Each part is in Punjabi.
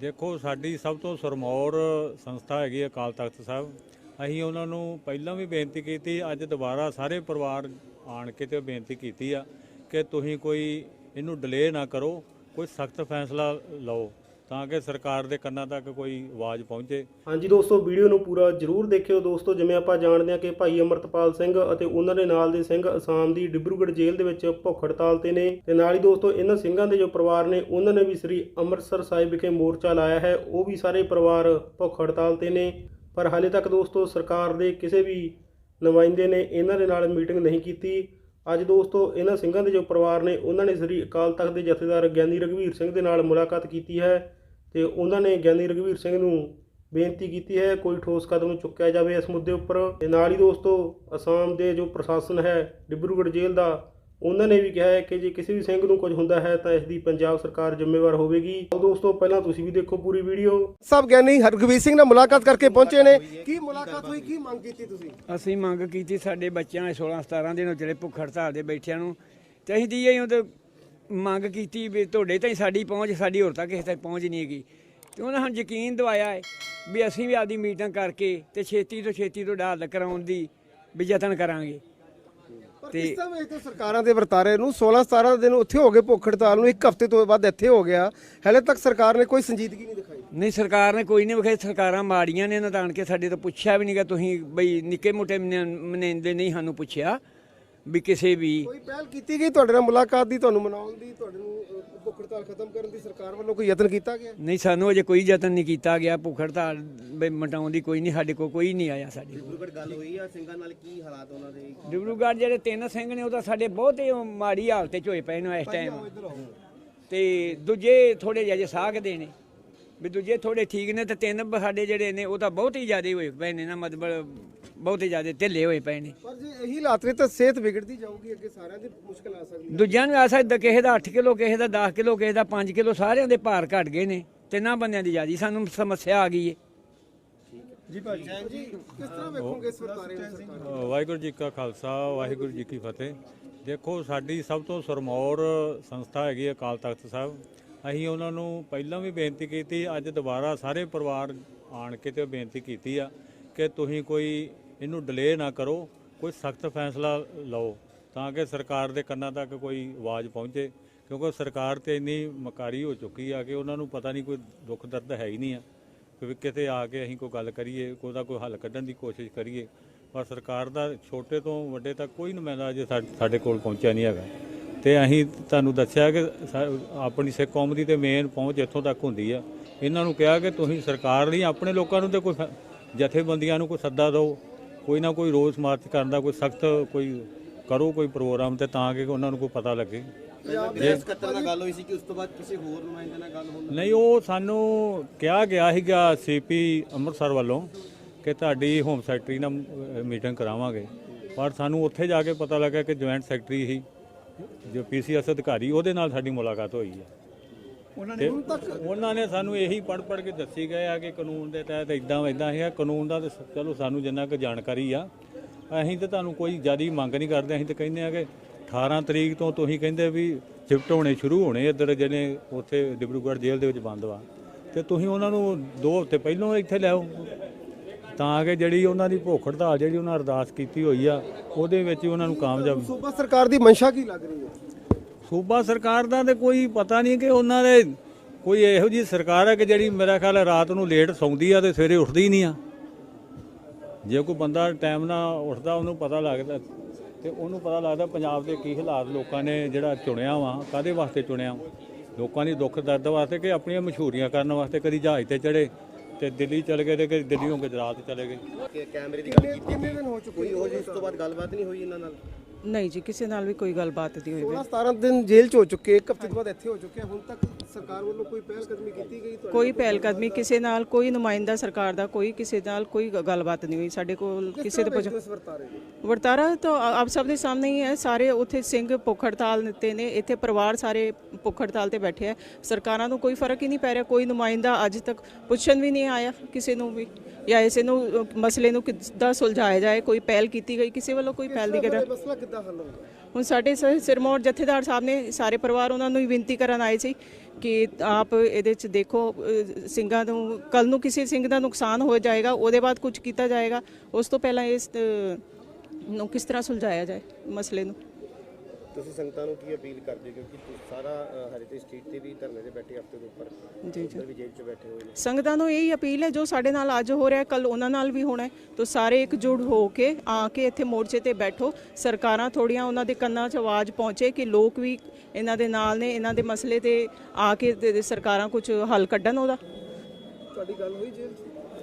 ਦੇਖੋ, ਸਾਡੀ ਸਭ ਤੋਂ ਸਰਮੌਰ ਸੰਸਥਾ ਹੈਗੀ ਅਕਾਲ ਤਖਤ ਸਾਹਿਬ। ਅਸੀਂ ਉਹਨਾਂ ਨੂੰ ਪਹਿਲਾਂ ਵੀ ਬੇਨਤੀ ਕੀਤੀ, ਅੱਜ ਦੁਬਾਰਾ ਸਾਰੇ ਪਰਿਵਾਰ ਆਣ ਕੇ ਤੇ ਬੇਨਤੀ ਕੀਤੀ ਆ ਕਿ ਤੁਸੀਂ ਕੋਈ ਇਹਨੂੰ ਡਿਲੇ ਨਾ ਕਰੋ, ਕੋਈ ਸਖਤ ਫੈਸਲਾ ਲਓ। ਤਾਂ ਕਿ ਸਰਕਾਰ ਦੇ ਕੰਨਾਂ ਤੱਕ ਕੋਈ ਆਵਾਜ਼ ਪਹੁੰਚੇ। ਹਾਂਜੀ ਦੋਸਤੋ, ਵੀਡੀਓ ਨੂੰ ਪੂਰਾ ਜਰੂਰ ਦੇਖਿਓ। ਦੋਸਤੋ, ਜਿਵੇਂ ਆਪਾਂ ਜਾਣਦੇ ਹਾਂ ਕਿ ਭਾਈ ਅਮਰਤਪਾਲ ਸਿੰਘ ਅਤੇ ਉਹਨਾਂ ਦੇ ਨਾਲ ਦੇ ਸਿੰਘ ਅਸਾਮ ਦੀ ਡਿਬਰੂਗੜ੍ਹ ਜੇਲ੍ਹ ਦੇ ਵਿੱਚ ਭੁੱਖ ਹੜਤਾਲ ਤੇ ਨੇ। ਤੇ ਨਾਲ ਹੀ ਦੋਸਤੋ, ਇਹਨਾਂ ਸਿੰਘਾਂ ਦੇ ਜੋ ਪਰਿਵਾਰ ਨੇ, ਉਹਨਾਂ ਨੇ ਵੀ ਸ੍ਰੀ ਅੰਮ੍ਰਿਤਸਰ ਸਾਹਿਬ ਵਿਖੇ ਮੋਰਚਾ ਲਾਇਆ ਹੈ। ਉਹ ਵੀ ਸਾਰੇ ਪਰਿਵਾਰ ਭੁੱਖ ਹੜਤਾਲ ਤੇ ਨੇ। ਪਰ ਹਾਲੇ ਤੱਕ ਦੋਸਤੋ, ਸਰਕਾਰ ਦੇ ਕਿਸੇ ਵੀ ਨੁਮਾਇੰਦੇ ਨੇ ਇਹਨਾਂ ਦੇ ਨਾਲ ਮੀਟਿੰਗ ਨਹੀਂ ਕੀਤੀ। ਅੱਜ ਦੋਸਤੋ, ਇਹਨਾਂ ਸਿੰਘਾਂ ਦੇ ਜੋ ਪਰਿਵਾਰ ਨੇ, ਉਹਨਾਂ ਨੇ ਸ੍ਰੀ ਅਕਾਲ ਤਖਤ ਦੇ ਜਥੇਦਾਰ ਗਿਆਨੀ ਰਘਵੀਰ ਸਿੰਘ ਦੇ ਨਾਲ ਮੁਲਾਕਾਤ ਕੀਤੀ ਹੈ। ਤੇ ਉਹਨਾਂ ਨੇ ਗਿਆਨੀ ਰਘਵੀਰ ਸਿੰਘ ਨੂੰ ਬੇਨਤੀ ਕੀਤੀ ਹੈ ਕੋਈ ਠੋਸ ਕਦਮ ਚੁੱਕਿਆ ਜਾਵੇ ਇਸ ਮੁੱਦੇ ਉੱਪਰ। ਤੇ ਨਾਲ ਹੀ ਦੋਸਤੋ ਅਸਾਮ ਦੇ ਜੋ ਪ੍ਰਸ਼ਾਸਨ ਹੈ ਡਿਬਰੂਗੜ੍ਹ ਜੇਲ੍ਹ ਦਾ ਉਹਨਾਂ ਨੇ ਵੀ ਕਿਹਾ ਹੈ ਕਿ ਜੇ ਕਿਸੇ ਵੀ ਸਿੰਘ ਨੂੰ ਕੁਝ ਹੁੰਦਾ ਹੈ ਤਾਂ ਇਸ ਦੀ ਪੰਜਾਬ ਸਰਕਾਰ ਜ਼ਿੰਮੇਵਾਰ ਹੋਵੇਗੀ। ਦੋਸਤੋ ਪਹਿਲਾਂ ਤੁਸੀਂ ਵੀ ਦੇਖੋ ਪੂਰੀ ਵੀਡੀਓ। ਸਭ ਗਿਆਨੀ ਹਰਗਵੀਰ ਸਿੰਘ ਨਾਲ ਮੁਲਾਕਾਤ ਕਰਕੇ ਪਹੁੰਚੇ ਨੇ। ਕੀ ਮੁਲਾਕਾਤ ਹੋਈ? ਕੀ ਮੰਗ ਕੀਤੀ ਤੁਸੀਂ? ਅਸੀਂ ਮੰਗ ਕੀਤੀ ਸਾਡੇ ਬੱਚਿਆਂ ਦੇ 16 17 ਦਿਨ ਜਿਹੜੇ ਭੁੱਖ ਹੜਤਾਲ ਦੇ ਬੈਠਿਆਂ ਨੂੰ। ਤੇ ਅਸੀਂ ਦੀ ਉਹ ਤੇ ਮੰਗ ਕੀਤੀ ਵੀ ਤੁਹਾਡੇ ਤਾਈਂ ਸਾਡੀ ਪਹੁੰਚ ਸਾਡੀ ਹੋਰ ਤੱਕ ਕਿਸੇ ਤੱਕ ਪਹੁੰਚ ਨਹੀਂ ਹੈਗੀ। ਤੇ ਉਹਨਾਂ ਨੂੰ ਯਕੀਨ ਦਵਾਇਆ ਹੈ ਵੀ ਅਸੀਂ ਵੀ ਆਪਦੀ ਮੀਟਿੰਗ ਕਰਕੇ ਤੇ ਛੇਤੀ ਤੋਂ ਛੇਤੀ ਤੋਂ ਹੱਲ ਕਰਾਉਣ ਦੀ ਵੀ ਯਤਨ ਕਰਾਂਗੇ। ਤੇ- ਤਰ੍ਹਾਂ ਵੇਖਦੇ ਹੋ ਸਰਕਾਰਾਂ ਦੇ ਵਰਤਾਰੇ ਨੂੰ 16 17 ਦਿਨ ਉੱਥੇ ਹੋ ਗਏ ਭੁੱਖ ਹੜਤਾਲ ਨੂੰ ਇੱਕ ਹਫ਼ਤੇ ਤੋਂ ਬਾਅਦ ਇੱਥੇ ਹੋ ਗਿਆ। ਹਲੇ ਤੱਕ ਸਰਕਾਰ ਨੇ ਕੋਈ ਸੰਜੀਦਗੀ ਨਹੀਂ ਦਿਖਾਈ। ਨਹੀਂ ਸਰਕਾਰ ਨੇ ਕੋਈ ਨਹੀਂ ਵਿਖਾਈ ਸਰਕਾਰਾਂ ਮਾੜੀਆਂ ਨੇ ਇਹਨਾਂ ਤਾਂ ਕੇ ਸਾਡੇ ਤੋਂ ਪੁੱਛਿਆ ਵੀ ਨਹੀਂਗਾ ਤੁਸੀਂ ਬਈ ਨਿੱਕੇ ਮੋਟੇ ਮਨੇਂਦੇ ਨਹੀਂ ਸਾਨੂੰ ਪੁੱਛਿਆ। ਵੀ ਕਿਸੇ ਵੀ ਕੋਈ ਪਹਿਲ ਕੀਤੀ ਗਈ ਤੁਹਾਡੇ ਨਾਲ ਮੁਲਾਕਾਤ ਦੀ ਤੁਹਾਨੂੰ ਮਨਾਉਣ ਦੀ ਤੁਹਾਡੇ ਨੂੰ ਅ, ਭੁੱਖ ਹੜਤਾਲ ਖਤਮ ਕਰਨ ਦੀ ਸਰਕਾਰ ਵੱਲੋਂ ਕੋਈ ਯਤਨ ਕੀਤਾ ਗਿਆ? ਨਹੀਂ ਸਾਨੂੰ ਅਜੇ ਕੋਈ ਯਤਨ ਨਹੀਂ ਕੀਤਾ ਗਿਆ। ਭੁੱਖ ਹੜਤਾਲ ਬਈ ਮਟਾਉਣ ਦੀ ਕੋਈ ਨਹੀਂ ਸਾਡੇ ਕੋਲ ਕੋਈ ਨਹੀਂ ਆਇਆ ਸਾਡੇ ਕੋਲ। ਡਿਬਰੂਗੜ੍ਹ ਗੱਲ ਹੋਈ ਆ ਸਿੰਘਾਂ ਨਾਲ ਕੀ ਹਾਲਾਤ ਉਹਨਾਂ ਦੇ? ਡਿਬਰੂਗੜ੍ਹ ਜਿਹੜੇ ਤਿੰਨ ਸਿੰਘ ਨੇ ਉਹ ਤਾਂ ਸਾਡੇ ਬਹੁਤੇ ਉਹ ਮਾੜੀ ਹਾਲਤ 'ਚ ਹੋਏ ਪਏ ਨੇ ਇਸ ਟਾਈਮ ਤੇ ਦੂਜੇ ਥੋੜੇ ਜਿਹੇ ਸਾਖਦੇ ਨੇ। ਵੀ ਦੂਜੇ ਥੋੜੇ ਠੀਕ ਨੇ ਤੇ ਤਿੰਨ ਸਾਡੇ ਜਿਹੜੇ ਨੇ ਉਹ ਤਾਂ ਬਹੁਤ ਹੀ ਜ਼ਿਆਦਾ ਹੋਏ ਪਏ ਨੇ ਨਾ ਮਤਲਬ ਬਹੁਤ ਹੀ ਜ਼ਿਆਦਾ ਢਿੱਲੇ ਹੋਏ ਪਏ ਨੇ। ਪਰ ਜੇ ਇਹੀ ਹਾਲਾਤ ਨੇ ਤਾਂ ਸਿਹਤ ਵਿਗੜਦੀ ਜਾਊਗੀ ਅੱਗੇ ਸਾਰਿਆਂ ਦੀ ਮੁਸ਼ਕਲ ਆ ਸਕਦੀ ਹੈ। ਦੂਜਿਆਂ ਨੂੰ ਆ ਸਕਦਾ ਕਿਸੇ ਦਾ 8 ਕਿਲੋ ਕਿਸੇ ਦਾ 10 ਕਿਲੋ ਕਿਸੇ ਦਾ 5 ਕਿਲੋ ਸਾਰਿਆਂ ਦੇ ਭਾਰ ਘਟ ਗਏ ਨੇ ਤਿੰਨਾਂ ਬੰਦਿਆਂ ਦੀ ਜ਼ਿਆਦੀ। ਸਾਨੂੰ ਸਮੱਸਿਆ ਆ ਗਈ ਏ। ਜੀ ਭਾਜੀ। ਜੀ ਕਿਸ ਤਰ੍ਹਾਂ ਵੇਖੋਗੇ ਨੂੰ ਸਰਕਾਰ? ਵਾਹਿਗੁਰੂ ਜੀ ਕਾ ਖਾਲਸਾ ਵਾਹਿਗੁਰੂ ਜੀ ਕੀ ਫਤਿਹ। ਦੇਖੋ ਸਾਡੀ ਸਭ ਤੋਂ ਸਰਮੌਰ ਸੰਸਥਾ ਹੈਗੀ ਅਕਾਲ ਤਖਤ ਸਾਹਿਬ। ਅਸੀਂ ਉਹਨਾਂ ਨੂੰ ਪਹਿਲਾਂ ਵੀ ਬੇਨਤੀ ਕੀਤੀ, ਅੱਜ ਦੁਬਾਰਾ ਸਾਰੇ ਪਰਿਵਾਰ ਆਣ ਕੇ ਤੇ ਬੇਨਤੀ ਕੀਤੀ ਆ ਕਿ ਤੁਸੀਂ ਕੋਈ ਇਹਨੂੰ ਡਿਲੇ ਨਾ ਕਰੋ, ਕੋਈ ਸਖਤ ਫੈਸਲਾ ਲਓ, ਤਾਂ ਕਿ ਸਰਕਾਰ ਦੇ ਕੰਨਾਂ ਤੱਕ ਕੋਈ ਆਵਾਜ਼ ਪਹੁੰਚੇ, ਕਿਉਂਕਿ ਸਰਕਾਰ ਤੇ ਇੰਨੀ ਮਕਾਰੀ ਹੋ ਚੁੱਕੀ ਆ ਕਿ ਉਹਨਾਂ ਨੂੰ ਪਤਾ ਨਹੀਂ ਕੋਈ ਦੁੱਖ ਦਰਦ ਹੈ ਹੀ ਨਹੀਂ ਆ, ਕਿ ਕਿਤੇ ਆ ਕੇ ਅਸੀਂ ਕੋਈ ਗੱਲ ਕਰੀਏ, ਉਹਦਾ ਕੋਈ ਹੱਲ ਕੱਢਣ ਦੀ ਕੋਸ਼ਿਸ਼ ਕਰੀਏ, ਪਰ ਸਰਕਾਰ ਦਾ ਛੋਟੇ ਤੋਂ ਵੱਡੇ ਤੱਕ ਕੋਈ ਨੁਮਾਇੰਦਾ ਅਜੇ ਸਾ- ਸਾਡੇ ਕੋਲ ਪਹੁੰਚਿਆ ਨਹੀਂ ਹੈਗਾ। ਤੇ ਅਸੀਂ ਤੁਹਾਨੂੰ ਦੱਸਿਆ ਕਿ ਆਪਣੀ ਸਿੱਖ ਕੌਮ ਦੀ ਤੇ ਮੇਨ ਪਹੁੰਚ ਇੱਥੋਂ ਤੱਕ ਹੁੰਦੀ ਆ। ਇਹਨਾਂ ਨੂੰ ਕਿਹਾ ਕਿ ਤੁਸੀਂ ਸਰਕਾਰ ਨਹੀਂ ਆਪਣੇ ਲੋਕਾਂ ਨੂੰ ਤੇ ਕੋਈ ਜਥੇਬੰਦੀਆਂ ਨੂੰ ਕੋਈ ਸੱਦਾ ਦਿਓ। ਕੋਈ ਨਾ ਕੋਈ ਰੋਸ ਮਾਰਚ ਕਰਨ ਦਾ ਕੋਈ ਸਖਤ ਕੋਈ ਕਰੋ ਕੋਈ ਪ੍ਰੋਗਰਾਮ ਤੇ ਤਾਂ ਕਿ ਉਹਨਾਂ ਨੂੰ ਕੋਈ ਪਤਾ ਲੱਗੇ। ਜੇ ਸਕੱਤਰ ਨਾਲ ਗੱਲ ਹੋਈ ਸੀ ਕਿ ਉਸ ਤੋਂ ਬਾਅਦ ਕਿਸੇ ਹੋਰ ਨੁਮਾਇੰਦੇ ਨਾਲ ਗੱਲ ਹੋਣ ਨਹੀਂ ਉਹ ਸਾਨੂੰ ਕਿਹਾ ਗਿਆ ਸੀਗਾ ਸੀਪੀ ਅੰਮ੍ਰਿਤਸਰ ਵੱਲੋਂ ਕਿ ਤੁਹਾਡੀ ਹੋਮ ਸੈਕਟਰੀ ਨਾਲ ਮੀਟਿੰਗ ਕਰਾਵਾਂਗੇ। ਪਰ ਸਾਨੂੰ ਉੱਥੇ ਜਾ ਕੇ ਪਤਾ ਲੱਗਾ ਕਿ ਜੁਆਇੰਟ ਸੈਕਟਰੀ ਹੀ ਜੋ ਪੀਸੀਐਸ ਅਧਿਕਾਰੀ ਉਹਦੇ ਨਾਲ ਸਾਡੀ ਮੁਲਾਕਾਤ ਹੋਈ ਹੈ। ਉਹਨਾਂ ਨੇ ਉਹਨਾਂ ਨੇ ਸਾਨੂੰ ਇਹੀ ਪੜ ਪੜ ਕੇ ਦੱਸੀ ਗਏ ਆ ਕਿ ਕਾਨੂੰਨ ਦੇ ਤਹਿਤ ਇਦਾਂ ਇਦਾਂ ਹੈ ਕਾਨੂੰਨ ਦਾ ਤਾਂ ਚਲੋ ਸਾਨੂੰ ਜਿੰਨਾ ਕੁ ਜਾਣਕਾਰੀ ਆ ਅਸੀਂ ਤਾਂ ਤੁਹਾਨੂੰ ਕੋਈ ਜ਼ਿਆਦੀ ਮੰਗ ਨਹੀਂ ਕਰਦੇ। ਅਸੀਂ ਤਾਂ ਕਹਿੰਦੇ ਆ ਕਿ 18 ਤਰੀਕ ਤੋਂ ਤੁਸੀਂ ਕਹਿੰਦੇ ਵੀ ਸ਼ਿਫਟ ਹੋਣੇ ਸ਼ੁਰੂ ਹੋਣੇ ਇੱਧਰ ਜਿਹੜੇ ਉੱਥੇ ਡਿਬਰੂਗੜ੍ਹ ਜੇਲ੍ਹ ਦੇ ਵਿੱਚ ਬੰਦ ਵਾ। ਤੇ ਤੁਸੀਂ ਉਹਨਾਂ ਨੂੰ 2 ਹਫ਼ਤੇ ਪਹਿਲਾਂ ਇੱਥੇ ਲਿਆਓ ਤਾਂ ਕਿ ਜਿਹੜੀ ਉਹਨਾਂ ਦੀ ਭੁੱਖ ਹੜਤਾਲ ਜਿਹੜੀ ਉਹਨਾਂ ਅਰਦਾਸ ਕੀਤੀ ਹੋਈ ਆ ਉਹਦੇ ਵਿੱਚ ਉਹਨਾਂ ਨੂੰ ਕਾਮਯਾਬ ਸੂਬਾ ਸਰਕਾਰ ਦੀ ਮਨਸ਼ਾ ਕੀ ਲੱਗ ਰਹੀ ਹੈ? ਸੂਬਾ ਸਰਕਾਰ ਦਾ ਤੇ ਕੋਈ ਪਤਾ ਨਹੀਂ ਕਿ ਉਹਨਾਂ ਦੇ ਕੋਈ ਇਹੋ ਜੀ ਸਰਕਾਰ ਹੈ ਕਿ ਜਿਹੜੀ ਮੇਰਾ ਖਿਆਲ ਹੈ ਰਾਤ ਨੂੰ ਲੇਟ ਸੌਂਦੀ ਆ ਤੇ ਸਵੇਰੇ ਉੱਠਦੀ ਨਹੀਂ ਆ। ਜੇ ਕੋਈ ਬੰਦਾ ਟਾਈਮ ਨਾਲ ਉੱਠਦਾ ਉਹਨੂੰ ਪਤਾ ਲੱਗਦਾ ਤੇ ਉਹਨੂੰ ਪਤਾ ਲੱਗਦਾ ਪੰਜਾਬ ਦੇ ਕੀ ਹਾਲਾਤ ਲੋਕਾਂ ਨੇ ਜਿਹੜਾ ਚੁਣਿਆ ਵਾ ਕਾਦੇ ਵਾਸਤੇ ਚੁਣਿਆ ਲੋਕਾਂ ਦੀ ਦੁੱਖ ਦਰਦ ਵਾਸਤੇ ਕਿ ਆਪਣੀਆਂ ਮਸ਼ਹੂਰੀਆਂ ਕਰਨ ਵਾਸਤੇ ਕਦੀ ਜਹਾਜ਼ ਤੇ ਚੜੇ ਤੇ ਦਿੱਲੀ ਚਲੇ ਗਏ ਤੇ ਦਿੱਲੀੋਂ ਗੁਜਰਾਤ ਚਲੇ ਗਏ। ਕਿ ਕੈਮਰੇ ਦੀ ਗੱਲ ਕੀਤੀ? ਕਿੰਨੇ ਦਿਨ ਹੋ ਚੁੱਕੇ? ਕੋਈ ਹੋਰ ਜੀ ਉਸ ਤੋਂ ਬਾਅਦ ਗੱਲਬਾਤ ਨਹੀਂ ਹੋਈ ਇਹਨਾਂ ਨਾਲ? ਨਹੀਂ ਜੀ ਕਿਸੇ ਨਾਲ ਵੀ ਕੋਈ ਗੱਲਬਾਤ ਨਹੀਂ ਹੋਈ 16 17 ਦਿਨ ਜੇਲ੍ਹ ਚ ਹੋ ਚੁੱਕੇ ਇੱਕ ਹਫ਼ਤੇ ਤੋਂ ਬਾਅਦ ਇੱਥੇ ਹੋ ਚੁੱਕੇ ਹੁਣ ਤੱਕ ਸਰਕਾਰ ਵੱਲੋਂ ਕੋਈ ਪਹਿਲ ਕਦਮੀ ਕੀਤੀ ਗਈ ਤੁਹਾਡੇ ਕੋਈ ਪਹਿਲ ਕਦਮੀ ਕਿਸੇ ਨਾਲ ਕੋਈ ਨੁਮਾਇੰਦਾ ਸਰਕਾਰ ਦਾ ਕੋਈ ਕਿਸੇ ਨਾਲ ਕੋਈ ਗ- ਗੱਲਬਾਤ ਨਹੀਂ ਹੋਈ। ਸਾਡੇ ਕੋਲ ਕਿਸੇ ਦੇ ਪੁੱਛ ਵਰਤਾਰੇ ਨੂੰ? ਵਰਤਾਰਾ ਤਾਂ ਆ- ਆਪ ਸਭ ਦੇ ਸਾਹਮਣੇ ਹੀ ਹੈ। ਸਾਰੇ ਉੱਥੇ ਸਿੰਘ ਭੁੱਖ ਹੜਤਾਲ ਤੇ ਨੇ। ਇੱਥੇ ਪਰਿਵਾਰ ਸਾਰੇ ਭੁੱਖ ਹੜਤਾਲ ਤੇ ਬੈਠੇ ਹੈ ਸਰਕਾਰਾਂ ਨੂੰ ਕੋਈ ਫ਼ਰਕ ਹੀ ਨਹੀਂ ਪੈ ਰਿਹਾ। ਕੋਈ ਨੁਮਾਇੰਦਾ ਅੱਜ ਤੱਕ ਪੁੱਛਣ ਵੀ ਨਹੀਂ ਆਇਆ ਕਿਸੇ ਨੂੰ ਵੀ। ਜਾਂ ਇਸੇ ਨੂੰ ਮਸਲੇ ਨੂੰ ਕਿੱਦਾਂ ਸੁਲਝਾਇਆ ਜਾਏ ਕੋਈ ਪਹਿਲ ਕੀਤੀ ਗਈ ਕਿਸੇ ਵੱਲੋਂ ਕੋਈ ਪਹਿਲ ਦੀ ਇਹ ਮਸਲਾ ਕਿੱਦਾਂ ਹੱਲ ਹੋਊਗਾ ਹੁਣ ਸਾਡੇ ਸਿਰਮੌਰ ਜਥੇਦਾਰ ਸਾਹਿਬ ਨੇ ਸਾਰੇ ਪਰਿਵਾਰ ਉਹਨਾਂ ਨੂੰ ਹੀ ਬੇਨਤੀ ਕਰਨ ਆਏ ਸੀ ਕਿ ਆਪ ਇਹਦੇ 'ਚ ਦੇਖੋ ਸਿੰਘਾਂ ਨੂੰ ਕੱਲ ਨੂੰ ਕਿਸੇ ਸਿੰਘ ਦਾ ਨੁਕਸਾਨ ਹੋ ਜਾਏਗਾ ਉਹਦੇ ਬਾਅਦ ਕੁਝ ਕੀਤਾ ਜਾਏਗਾ ਉਸ ਤੋਂ ਪਹਿਲਾਂ ਇਸ ਨੂੰ ਕਿਸ ਤਰ੍ਹਾਂ ਸੁਲਝਾਇਆ ਜਾਏ ਮਸਲੇ ਨੂੰ? ਤੁਸੀਂ ਸੰਗਤਾਂ ਨੂੰ ਕੀ ਅਪੀਲ ਕਰਦੇ ਕਿਉਂਕਿ ਤੁਸੀਂ ਸਾਰਾ ਹੈਰੀਟੇਜ ਸਟਰੀਟ ਤੇ ਵੀ ਧਰਨੇ ਤੇ ਬੈਠੇ ਹਫ਼ਤੇ ਦੇ ਉੱਪਰ। ਜੀ ਜੀ। ਵੀ ਜੇਲ੍ਹ 'ਚ ਬੈਠੇ ਹੋਏ ਨੇ। ਸੰਗਤਾਂ ਨੂੰ ਇਹੀ ਅਪੀਲ ਹੈ ਜੋ ਸਾਡੇ ਨਾਲ ਅੱਜ ਹੋ ਰਿਹਾ ਕੱਲ ਉਹਨਾਂ ਨਾਲ ਵੀ ਹੋਣਾ ਹੈ। ਤਾਂ ਸਾਰੇ ਇਕਜੁੱਟ ਹੋ ਕੇ ਆ ਕੇ ਇੱਥੇ ਮੋਰਚੇ ਤੇ ਬੈਠੋ। ਸਰਕਾਰਾਂ ਥੋੜੀਆਂ ਉਹਨਾਂ ਦੇ ਕੰਨਾਂ 'ਚ ਆਵਾਜ਼ ਪਹੁੰਚੇ ਕਿ ਲੋਕ ਵੀ ਇਹਨਾਂ ਦੇ ਨਾਲ ਨੇ ਇਹਨਾਂ ਦੇ ਮਸਲੇ ਤੇ ਆ ਕੇ ਸਰਕਾਰਾਂ ਕੁਝ ਹੱਲ ਕੱਢਣ ਉਹਦਾ। ਤੁਹਾਡੀ ਗੱਲ ਹੋਈ ਜੇਲ੍ਹ 'ਚ?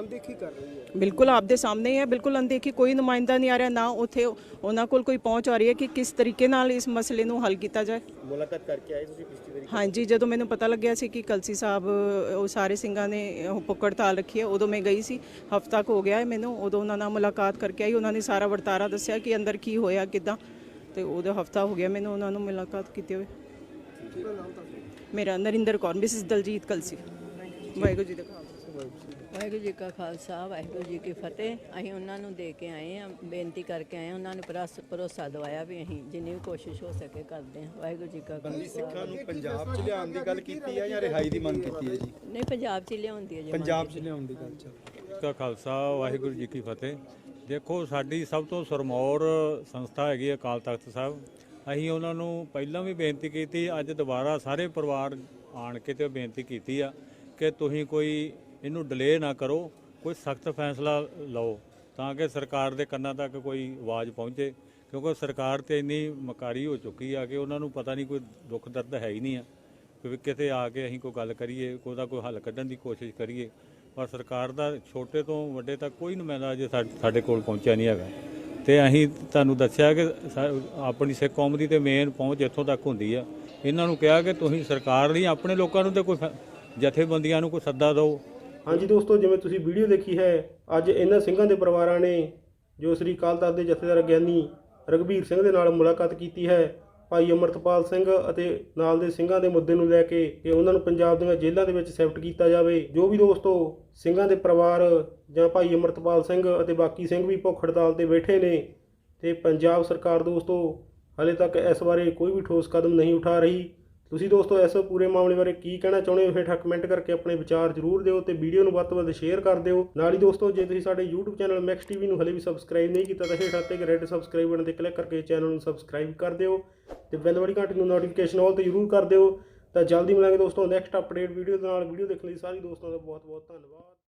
ਅਣਦੇਖੀ ਕਰ ਰਹੀ ਹੈ। ਬਿਲਕੁਲ ਆਪਦੇ ਸਾਹਮਣੇ ਹੀ ਹੈ ਬਿਲਕੁਲ ਅਣਦੇਖੀ ਕੋਈ ਨੁਮਾਇੰਦਾ ਨਹੀਂ ਆ ਰਿਹਾ ਨਾ ਉੱਥੇ ਉਹਨਾਂ ਕੋਲ ਕੋਈ ਪਹੁੰਚ ਆ ਰਹੀ ਹੈ ਕਿ ਕਿਸ ਤਰੀਕੇ ਨਾਲ ਇਸ ਮਸਲੇ ਨੂੰ ਹੱਲ ਕੀਤਾ ਜਾਏ। ਮੁਲਾਕਾਤ ਕਰਕੇ ਆਏ ਤੁਸੀਂ ਪਿਛਲੀ ਵਾਰੀ? ਹਾਂਜੀ ਜਦੋਂ ਮੈਨੂੰ ਪਤਾ ਲੱਗਿਆ ਸੀ ਕਿ ਕਲਸੀ ਸਾਹਿਬ ਉਹ ਸਾਰੇ ਸਿੰਘਾਂ ਨੇ ਉਹ ਪੁੱਕੜ ਤਾਲ ਰੱਖੀ ਹੈ ਉਦੋਂ ਮੈਂ ਗਈ ਸੀ ਹਫਤਾ ਕੁ ਹੋ ਗਿਆ ਹੈ ਮੈਨੂੰ ਉਦੋਂ ਉਹਨਾਂ ਨਾਲ ਮੁਲਾਕਾਤ ਕਰਕੇ ਆਈ ਉਹਨਾਂ ਨੇ ਸਾਰਾ ਵਰਤਾਰਾ ਦੱਸਿਆ ਕਿ ਅੰਦਰ ਕੀ ਹੋਇਆ ਕਿਦਾਂ ਤੇ ਉਹਦਾ ਹਫਤਾ ਹੋ ਗਿਆ ਮੈਨੂੰ ਉਹਨਾਂ ਨੂੰ ਮੁਲਾਕਾਤ ਕੀਤੇ ਹੋਏ ਮੇਰਾ ਨਰਿੰਦਰ ਕੌਰ ਮਿਸਿਸ ਦਲਜੀਤ ਕਲਸੀ। ਵਾਹਿਗੁਰੂ ਜੀ ਦਾ ਖਾਲਸਾ। ਵਾਹਿਗੁਰੂ ਜੀ ਕਾ ਖਾਲਸਾ ਵਾਹਿਗੁਰੂ ਜੀ ਕੀ ਫਤਿਹ। ਅਸੀਂ ਉਹਨਾਂ ਨੂੰ ਦੇ ਕੇ ਆਏ ਆ ਬੇਨਤੀ ਕਰਕੇ ਆਏ ਹਾਂ ਉਹਨਾਂ ਨੇ ਭਰੋਸ- ਭਰੋਸਾ ਦਵਾਇਆ ਵੀ ਅਸੀਂ ਜਿੰਨੀ ਵੀ ਕੋਸ਼ਿਸ਼ ਹੋ ਸਕੇ ਕਰਦੇ ਹਾਂ। ਵਾਹਿਗੁਰੂ ਜੀ ਕਾ ਖਾਲਸਾ। ਸਿੱਖਾਂ ਨੂੰ ਪੰਜਾਬ 'ਚ ਲਿਆਉਣ ਦੀ ਗੱਲ ਕੀਤੀ ਹੈ ਜਾਂ ਰਿਹਾਈ ਦੀ ਮੰਗ ਕੀਤੀ ਹੈ ਜੀ? ਨਹੀਂ ਪੰਜਾਬ ਚ ਹੀ ਲਿਆਉਂਦੀ ਹੈ ਜੀ ਪੰਜਾਬ 'ਚ ਲਿਆਉਣ ਦੀ ਗੱਲ ਚੱਲ ਦਾ ਖਾਲਸਾ ਵਾਹਿਗੁਰੂ ਜੀ ਕੀ ਫਤਿਹ। ਦੇਖੋ ਸਾਡੀ ਸਭ ਤੋਂ ਸਰਮੌਰ ਸੰਸਥਾ ਹੈਗੀ ਹੈ ਅਕਾਲ ਤਖਤ ਸਾਹਿਬ। ਅਸੀਂ ਉਹਨਾਂ ਨੂੰ ਪਹਿਲਾਂ ਵੀ ਬੇਨਤੀ ਕੀਤੀ ਅੱਜ ਦੁਬਾਰਾ ਸਾਰੇ ਪਰਿਵਾਰ ਆਣ ਕੇ ਤੇ ਬੇਨਤੀ ਕੀਤੀ ਆ ਕਿ ਤੁਸੀਂ ਕੋਈ ਇਹਨੂੰ ਡਿਲੇ ਨਾ ਕਰੋ, ਕੋਈ ਸਖਤ ਫੈਸਲਾ ਲਓ, ਤਾਂ ਕਿ ਸਰਕਾਰ ਦੇ ਕੰਨਾਂ ਤੱਕ ਕੋਈ ਆਵਾਜ਼ ਪਹੁੰਚੇ, ਕਿਉਂਕਿ ਸਰਕਾਰ ਤੇ ਇੰਨੀ ਮਕਾਰੀ ਹੋ ਚੁੱਕੀ ਆ ਕਿ ਉਹਨਾਂ ਨੂੰ ਪਤਾ ਨਹੀਂ ਕੋਈ ਦੁੱਖ ਦਰਦ ਹੈ ਹੀ ਨਹੀਂ ਆ ਕਿ ਕਿਤੇ ਆ ਕੇ ਅਸੀਂ ਕੋਈ ਗੱਲ ਕਰੀਏ ਉਹਦਾ ਕੋਈ ਹੱਲ ਕੱਢਣ ਦੀ ਕੋਸ਼ਿਸ਼ ਕਰੀਏ, ਪਰ ਸਰਕਾਰ ਦਾ ਛੋਟੇ ਤੋਂ ਵੱਡੇ ਤੱਕ ਕੋਈ ਨੁਮਾਇੰਦਾ ਅਜੇ ਸਾ- ਸਾਡੇ ਕੋਲ ਪਹੁੰਚਿਆ ਨਹੀਂ ਹੈਗਾ। ਤੇ ਅਸੀਂ ਤੁਹਾਨੂੰ ਦੱਸਿਆ ਕਿ ਸਾ- ਆਪਣੀ ਸਿੱਖ ਕੌਮ ਦੀ ਤੇ ਮੇਨ ਪਹੁੰਚ ਇੱਥੋਂ ਤੱਕ ਹੁੰਦੀ ਆ। ਇਹਨਾਂ ਨੂੰ ਕਿਹਾ ਕਿ ਤੁਸੀਂ ਸਰਕਾਰ ਲਈ ਆਪਣੇ ਲੋਕਾਂ ਨੂੰ ਤੇ ਕੋਈ ਫ- ਜਥੇਬੰਦੀਆਂ ਨੂੰ ਕੋਈ ਸੱਦਾ ਦਿਓ ਹਾਂਜੀ ਦੋਸਤੋ, ਜਿਵੇਂ ਤੁਸੀਂ ਵੀਡੀਓ ਦੇਖੀ ਹੈ, ਅੱਜ ਇਹਨਾਂ ਸਿੰਘਾਂ ਦੇ ਪਰਿਵਾਰਾਂ ਨੇ ਜੋ ਸ੍ਰੀ ਅਕਾਲ ਤਖਤ ਦੇ ਜਥੇਦਾਰ ਗਿਆਨੀ ਰਗਵੀਰ ਸਿੰਘ ਦੇ ਨਾਲ ਮੁਲਾਕਾਤ ਕੀਤੀ ਹੈ, ਭਾਈ ਅਮਰਤਪਾਲ ਸਿੰਘ ਅਤੇ ਨਾਲ ਦੇ ਸਿੰਘਾਂ ਦੇ ਮੁੱਦੇ ਨੂੰ ਲੈ ਕੇ ਕਿ ਉਹਨਾਂ ਨੂੰ ਪੰਜਾਬ ਦੀਆਂ ਜੇਲ੍ਹਾਂ ਦੇ ਵਿੱਚ ਸ਼ਿਫਟ ਕੀਤਾ ਜਾਵੇ। ਜੋ ਵੀ ਦੋਸਤੋ ਸਿੰਘਾਂ ਦੇ ਪਰਿਵਾਰ ਜਾਂ ਭਾਈ ਅਮਰਤਪਾਲ ਸਿੰਘ ਅਤੇ ਬਾਕੀ ਸਿੰਘ ਵੀ ਭੁੱਖ ਹੜਤਾਲ ਤੇ ਬੈਠੇ ਨੇ ਤੇ ਪੰਜਾਬ ਸਰਕਾਰ ਦੋਸਤੋ, ਹਾਲੇ ਤੱਕ ਇਸ ਬਾਰੇ ਕੋਈ ਵੀ ਠੋਸ ਕਦਮ ਨਹੀਂ ਉਠਾ ਰਹੀ। ਤੁਸੀਂ ਦੋਸਤੋ ਇਸ ਪੂਰੇ ਮਾਮਲੇ ਬਾਰੇ ਕੀ ਕਹਿਣਾ ਚਾਹੁੰਦੇ ਹੋ ਹੇਠਾਂ ਕਮੈਂਟ ਕਰਕੇ ਆਪਣੇ ਵਿਚਾਰ ਜ਼ਰੂਰ ਦਿਓ ਤੇ ਵੀਡੀਓ ਨੂੰ ਵੱਧ ਤੋਂ ਵੱਧ ਸ਼ੇਅਰ ਕਰ ਦਿਓ। ਨਾਲ ਹੀ ਦੋਸਤੋ, ਜੇ ਤੁਸੀਂ ਸਾਡੇ YouTube ਚੈਨਲ ਮੈਕਸ ਟੀਵੀ ਨੂੰ ਹਲੇ ਵੀ ਸਬਸਕ੍ਰਾਈਬ ਨਹੀਂ ਕੀਤਾ ਤਾਂ ਹੇਠਾਂ ਤੇ ਰੈੱਡ ਸਬਸਕ੍ਰਾਈਬ ਬਟਨ ਤੇ ਕਲਿੱਕ ਕਰਕੇ ਚੈਨਲ ਨੂੰ ਸਬਸਕ੍ਰਾਈਬ ਕਰ ਦਿਓ ਤੇ ਬੈਲ ਵਾਲੀ ਘੰਟੀ ਨੂੰ ਨੋਟੀਫਿਕੇਸ਼ਨ ਆਲ ਤੇ ਜ਼ਰੂਰ ਕਰ ਦਿਓ। ਤਾਂ ਜਲਦੀ ਮਿਲਾਂਗੇ ਦੋਸਤੋ ਨੈਕਸਟ ਅਪਡੇਟ ਵੀਡੀਓ ਦੇ ਨਾਲ। ਵੀਡੀਓ ਦੇਖਣ ਲਈ ਸਾਰੇ ਦੋਸਤਾਂ ਦਾ ਬਹੁਤ ਬਹੁਤ ਧੰਨਵਾਦ।